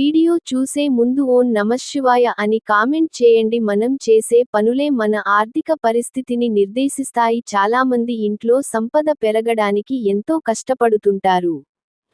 Video చూసే ముందు ఓం నమశివాయ అని కామెంట్ చేయండి. మనం చేసే పనులే మన ఆర్థిక పరిస్థితిని నిర్దేశిస్తాయి. చాలామంది ఇంట్లో సంపద పెరగడానికి ఎంతో కష్టపడుతుంటారు.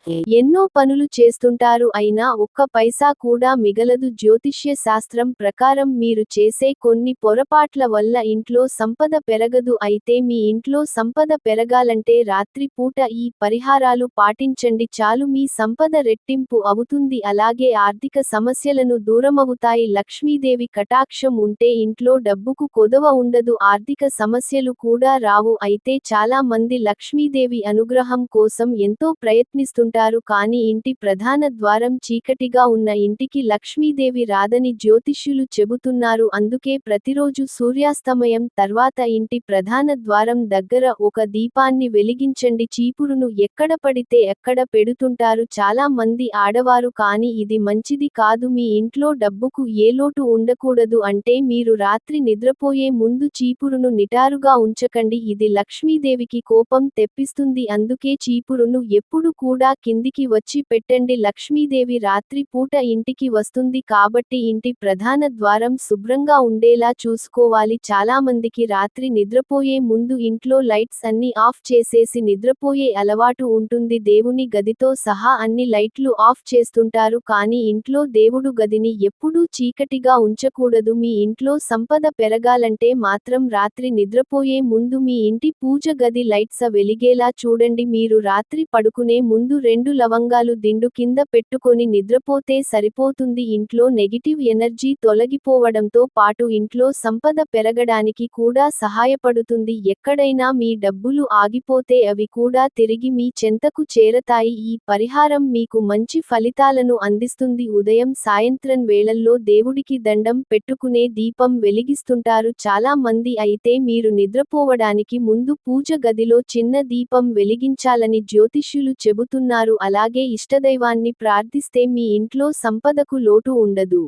ఎన్నో పనులు చేస్తుంటారు అయినా ఒక్క పైసా కూడా మిగలదు. జ్యోతిష్య శాస్త్రం ప్రకారం మీరు చేసే కొన్ని పొరపాట్ల వల్ల ఇంట్లో సంపద పెరగదు. అయితే మీ ఇంట్లో సంపద పెరగాలంటే రాత్రి పూట ఈ పరిహారాలు పాటించండి. చాలు మీ సంపద రెట్టింపు అవుతుంది. అలాగే ఆర్థిక సమస్యలను దూరమవుతాయి. లక్ష్మీదేవి కటాక్షం ఉంటే ఇంట్లో డబ్బుకు కొదవ ఉండదు. ఆర్థిక సమస్యలు కూడా రావు. అయితే చాలా మంది లక్ష్మీదేవి అనుగ్రహం కోసం ఎంతో ప్రయత్నిస్తుంటారు. కానీ ఇంటి ప్రధాన ద్వారం చీకటిగా ఉన్న ఇంటికి లక్ష్మీదేవి రాదని జ్యోతిష్యులు చెబుతున్నారు. అందుకే ప్రతిరోజు సూర్యాస్తమయం తర్వాత ఇంటి ప్రధాన ద్వారం దగ్గర ఒక దీపాన్ని వెలిగించండి. చీపురును ఎక్కడ పడితే ఎక్కడ పెడుతుంటారు. చాలా మంది ఆడవారు కానీ ఇది మంచిది కాదు. మీ ఇంట్లో డబ్బుకు ఏ లోటు ఉండకూడదు అంటే మీరు రాత్రి నిద్రపోయే ముందు చీపురును నిటారుగా ఉంచకండి. ఇది లక్ష్మీదేవికి కోపం తెప్పిస్తుంది. అందుకే చీపురును ఎప్పుడు కూడా కిందికి వచ్చి పెట్టండి. లక్ష్మీదేవి రాత్రి పూట ఇంటికి వస్తుంది కాబట్టి ఇంటి ప్రధాన ద్వారం శుభ్రంగా ఉండేలా చూసుకోవాలి. చాలామందికి రాత్రి నిద్రపోయే ముందు ఇంట్లో లైట్స్ అన్ని ఆఫ్ చేసేసి నిద్రపోయే అలవాటు ఉంటుంది. దేవుని గదితో సహా అన్ని లైట్లు ఆఫ్ చేస్తుంటారు కానీ ఇంట్లో దేవుడు గదిని ఎప్పుడూ చీకటిగా ఉంచకూడదు. మీ ఇంట్లో సంపద పెరగాలంటే మాత్రం రాత్రి నిద్రపోయే ముందు మీ ఇంటి పూజ గది లైట్స్ వెలిగేలా చూడండి. మీరు రాత్రి పడుకునే ముందు రెండు లవంగాలు దిండు కింద పెట్టుకొని నిద్రపోతే సరిపోతుంది. ఇంట్లో నెగిటివ్ ఎనర్జీ తొలగిపోవడంతో పాటు ఇంట్లో సంపద పెరగడానికి కూడా సహాయపడుతుంది. ఎక్కడైనా మీ డబ్బులు ఆగిపోతే అవి కూడా తిరిగి మీ చెంతకు చేరతాయి. ఈ పరిహారం మీకు మంచి ఫలితాలను అందిస్తుంది. ఉదయం సాయంత్రం వేళల్లో దేవుడికి దండం పెట్టుకునే దీపం వెలిగిస్తుంటారు. చాలా మంది అయితే మీరు నిద్రపోవడానికి ముందు పూజ గదిలో చిన్న దీపం వెలిగించాలని జ్యోతిష్యులు చెబుతున్నారు. అలాగే ఇష్టదైవాన్ని ప్రార్థిస్తే మీ ఇంట్లో సంపదకు లోటు ఉండదు.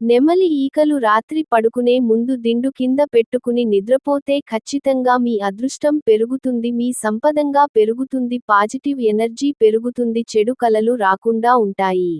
నెమలి ఈకలు రాత్రి పడుకునే ముందు దిండు కింద పెట్టుకుని నిద్రపోతే ఖచ్చితంగా మీ అదృష్టం పెరుగుతుంది. మీ సంపదంగా పెరుగుతుంది. పాజిటివ్ ఎనర్జీ పెరుగుతుంది. చెడు కలలు రాకుండా ఉంటాయి.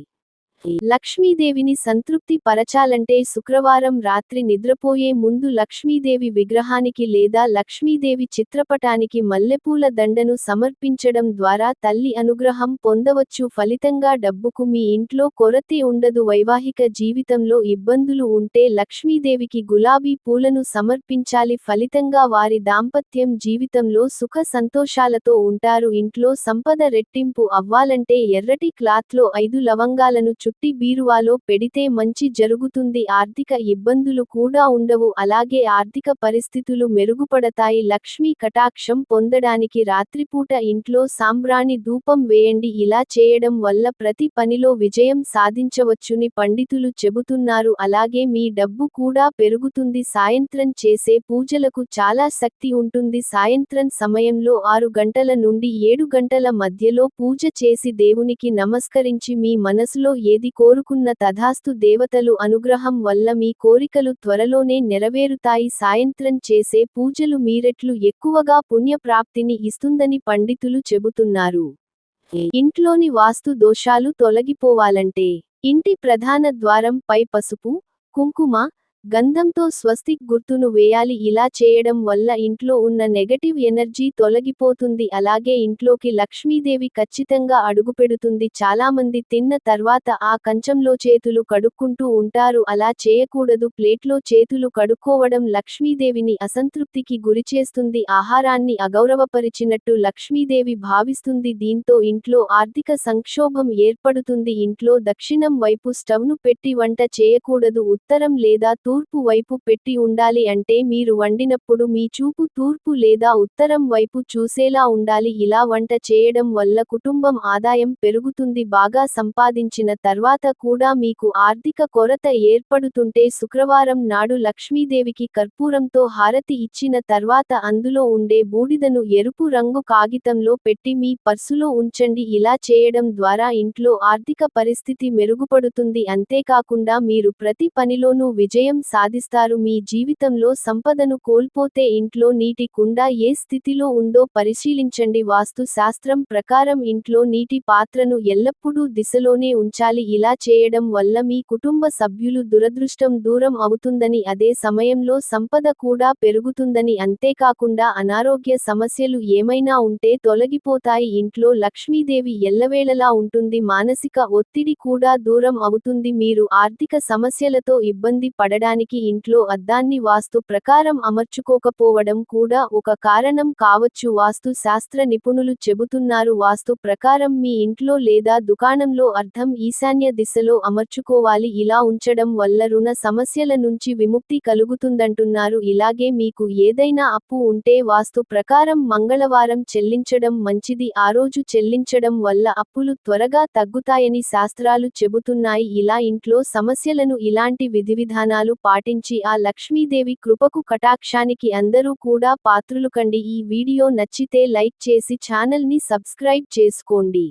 లక్ష్మీదేవిని సంతృప్తి పరచాలంటే శుక్రవారం రాత్రి నిద్రపోయే ముందు లక్ష్మీదేవి విగ్రహానికి లేదా లక్ష్మీదేవి చిత్రపటానికి మల్లెపూల దండను సమర్పించడం ద్వారా తల్లి అనుగ్రహం పొందవచ్చు. ఫలితంగా డబ్బుకు మీ ఇంట్లో కొరతే ఉండదు. వైవాహిక జీవితంలో ఇబ్బందులు ఉంటే లక్ష్మీదేవికి గులాబీ పూలను సమర్పించాలి. ఫలితంగా వారి దాంపత్యం జీవితంలో సుఖ సంతోషాలతో ఉంటారు. ఇంట్లో సంపద రెట్టింపు అవ్వాలంటే ఎర్రటి క్లాత్లో ఐదు లవంగాలను చుట్టి బీరువాలో పెడితే మంచి జరుగుతుంది. ఆర్థిక ఇబ్బందులు కూడా ఉండవు. అలాగే ఆర్థిక పరిస్థితులు మెరుగుపడతాయి. లక్ష్మీ కటాక్షం పొందడానికి రాత్రిపూట ఇంట్లో సాంబ్రాణి ధూపం వేయండి. ఇలా చేయడం వల్ల ప్రతి పనిలో విజయం సాధించవచ్చుని పండితులు చెబుతున్నారు. అలాగే మీ డబ్బు కూడా పెరుగుతుంది. సాయంత్రం చేసే పూజలకు చాలా శక్తి ఉంటుంది. సాయంత్రం సమయంలో ఆరు గంటల నుండి ఏడు గంటల మధ్యలో పూజ చేసి దేవునికి నమస్కరించి మీ మనసులో ఏ ఏది కోరుకున్న తథాస్తు దేవతలు అనుగ్రహం వల్ల మీ కోరికలు త్వరలోనే నెరవేరుతాయి. సాయంత్రం చేసే పూజలు మీరెట్లు ఎక్కువగా పుణ్యప్రాప్తిని ఇస్తుందని పండితులు చెబుతున్నారు. ఇంట్లోని వాస్తు దోషాలు తొలగిపోవాలంటే ఇంటి ప్రధాన ద్వారం పై పసుపు కుంకుమ గంధంతో స్వస్తిక్ గుర్తును వేయాలి. ఇలా చేయడం వల్ల ఇంట్లో ఉన్న నెగటివ్ ఎనర్జీ తొలగిపోతుంది. అలాగే ఇంట్లోకి లక్ష్మీదేవి ఖచ్చితంగా అడుగుపెడుతుంది. చాలామంది తిన్న తర్వాత ఆ కంచంలో చేతులు కడుక్కుంటూ ఉంటారు. అలా చేయకూడదు. ప్లేట్లో చేతులు కడుక్కోవడం లక్ష్మీదేవిని అసంతృప్తికి గురిచేస్తుంది. ఆహారాన్ని అగౌరవపరిచినట్టు లక్ష్మీదేవి భావిస్తుంది. దీంతో ఇంట్లో ఆర్థిక సంక్షోభం ఏర్పడుతుంది. ఇంట్లో దక్షిణం వైపు స్టవ్ను పెట్టి వంట చేయకూడదు. ఉత్తరం లేదా తూర్పు వైపు పెట్టి ఉండాలి అంటే మీరు వండినప్పుడు మీ చూపు తూర్పు లేదా ఉత్తరం వైపు చూసేలా ఉండాలి. ఇలా వంట చేయడం వల్ల కుటుంబం ఆదాయం పెరుగుతుంది బాగా సంపాదించిన తర్వాత కూడా మీకు ఆర్థిక కొరత ఏర్పడుతుంటే శుక్రవారం నాడు లక్ష్మీదేవికి కర్పూరంతో హారతి ఇచ్చిన తర్వాత అందులో ఉండే బూడిదను ఎరుపు రంగు కాగితంలో పెట్టి మీ పర్సులో ఉంచండి. ఇలా చేయడం ద్వారా ఇంట్లో ఆర్థిక పరిస్థితి మెరుగుపడుతుంది. అంతేకాకుండా మీరు ప్రతి పనిలోనూ విజయం విజయం సాధిస్తారు. మీ జీవితంలో సంపదను కోల్పోతే ఇంట్లో నీటి కుండ ఏ స్థితిలో ఉందో పరిశీలించండి. వాస్తు శాస్త్రం ప్రకారం ఇంట్లో నీటి పాత్రను ఎల్లప్పుడూ దిశలోనే ఉంచాలి. ఇలా చేయడం వల్ల మీ కుటుంబ సభ్యులు దురదృష్టం దూరం అవుతుందని అదే సమయంలో సంపద కూడా పెరుగుతుందని. అంతేకాకుండా అనారోగ్య సమస్యలు ఏమైనా ఉంటే తొలగిపోతాయి. ఇంట్లో లక్ష్మీదేవి ఎల్లవేళలా ఉంటుంది. మానసిక ఒత్తిడి కూడా దూరం అవుతుంది. మీరు ఆర్థిక సమస్యలతో ఇబ్బంది పడడానికి ఇంట్లో అద్దాన్ని వాస్తు ప్రకారం అమర్చుకోకపోవడం కూడా ఒక కారణం కావచ్చు. వాస్తు శాస్త్ర నిపుణులు చెబుతున్నారు వాస్తు ప్రకారం మీ ఇంట్లో లేదా దుకాణంలో అర్థం ఈశాన్య దిశలో అమర్చుకోవాలి. ఇలా ఉంచడం వల్ల రుణ సమస్యల నుంచి విముక్తి కలుగుతుందంటున్నారు. ఇలాగే మీకు ఏదైనా అప్పు ఉంటే వాస్తు ప్రకారం మంగళవారం చెల్లించడం మంచిది. ఆ రోజు చెల్లించడం వల్ల అప్పులు త్వరగా తగ్గుతాయని శాస్త్రాలు చెబుతున్నాయి. ఇలా ఇంట్లో సమస్యలను ఇలాంటి విధివిధానాలు పాటించి ఆ లక్ష్మీదేవి కృపకు కటాక్షానికి అందరూ కూడా పాత్రులు కండి. ఈ వీడియో నచ్చితే లైక్ చేసి ఛానల్ని సబ్స్క్రైబ్ చేసుకోండి.